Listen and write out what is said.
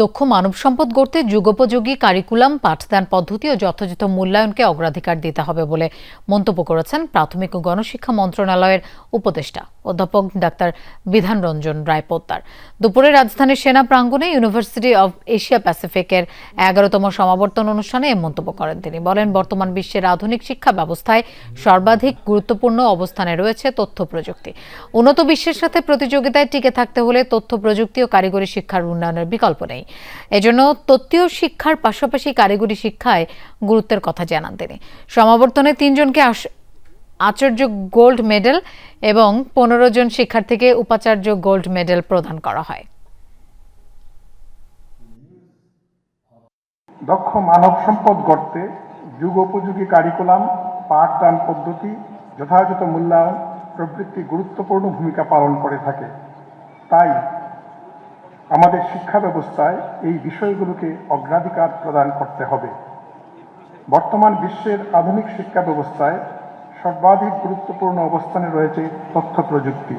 দক্ষ মানব সম্পদ গড়তে যুগোপযোগী কারিকুলাম, পাঠদান পদ্ধতি ও যথাযথ মূল্যায়নকে অগ্রাধিকার দিতে হবে বলে মন্তব্য করেছেন প্রাথমিক ও গণশিক্ষা মন্ত্রণালয়ের উপদেষ্টা অধ্যাপক ডাক্তার বিধান রঞ্জন রায় পোদ্দার। দুপুরে রাজধানীর সেনা প্রাঙ্গণে ইউনিভার্সিটি অব এশিয়া প্যাসিফিকের এগারোতম সমাবর্তন অনুষ্ঠানে এ মন্তব্য করেন তিনি। বলেন, বর্তমান বিশ্বের আধুনিক শিক্ষা ব্যবস্থায় সর্বাধিক গুরুত্বপূর্ণ অবস্থানে রয়েছে তথ্য প্রযুক্তি। উন্নত বিশ্বের সাথে প্রতিযোগিতায় টিকে থাকতে হলে তথ্য প্রযুক্তি ও কারিগরি শিক্ষার উন্নয়নের বিকল্প নেই। এজন্য তত্ত্বীয় শিক্ষার পাশাপাশি কারিগরি শিক্ষায় গুরুত্বের কথা জানান তিনি। সমাবর্তনে তিনজনকে আচার্য গোল্ড মেডেল এবং পনেরো জন শিক্ষার্থীকে উপাচার্য গোল্ড মেডেল প্রদান করা হয়। দক্ষ মানব সম্পদ গড়তে যুগোপযোগী কারিকুলাম, পাঠদান পদ্ধতি, যথাযথ মূল্যায়ন প্রভৃতি গুরুত্বপূর্ণ ভূমিকা পালন করে থাকে। তাই আমাদের শিক্ষা ব্যবস্থায় এই বিষয়গুলোকে অগ্রাধিকার প্রদান করতে হবে। বর্তমান বিশ্বের আধুনিক শিক্ষা ব্যবস্থায় সর্বাধিক গুরুত্বপূর্ণ অবস্থানে রয়েছে তথ্য প্রযুক্তি।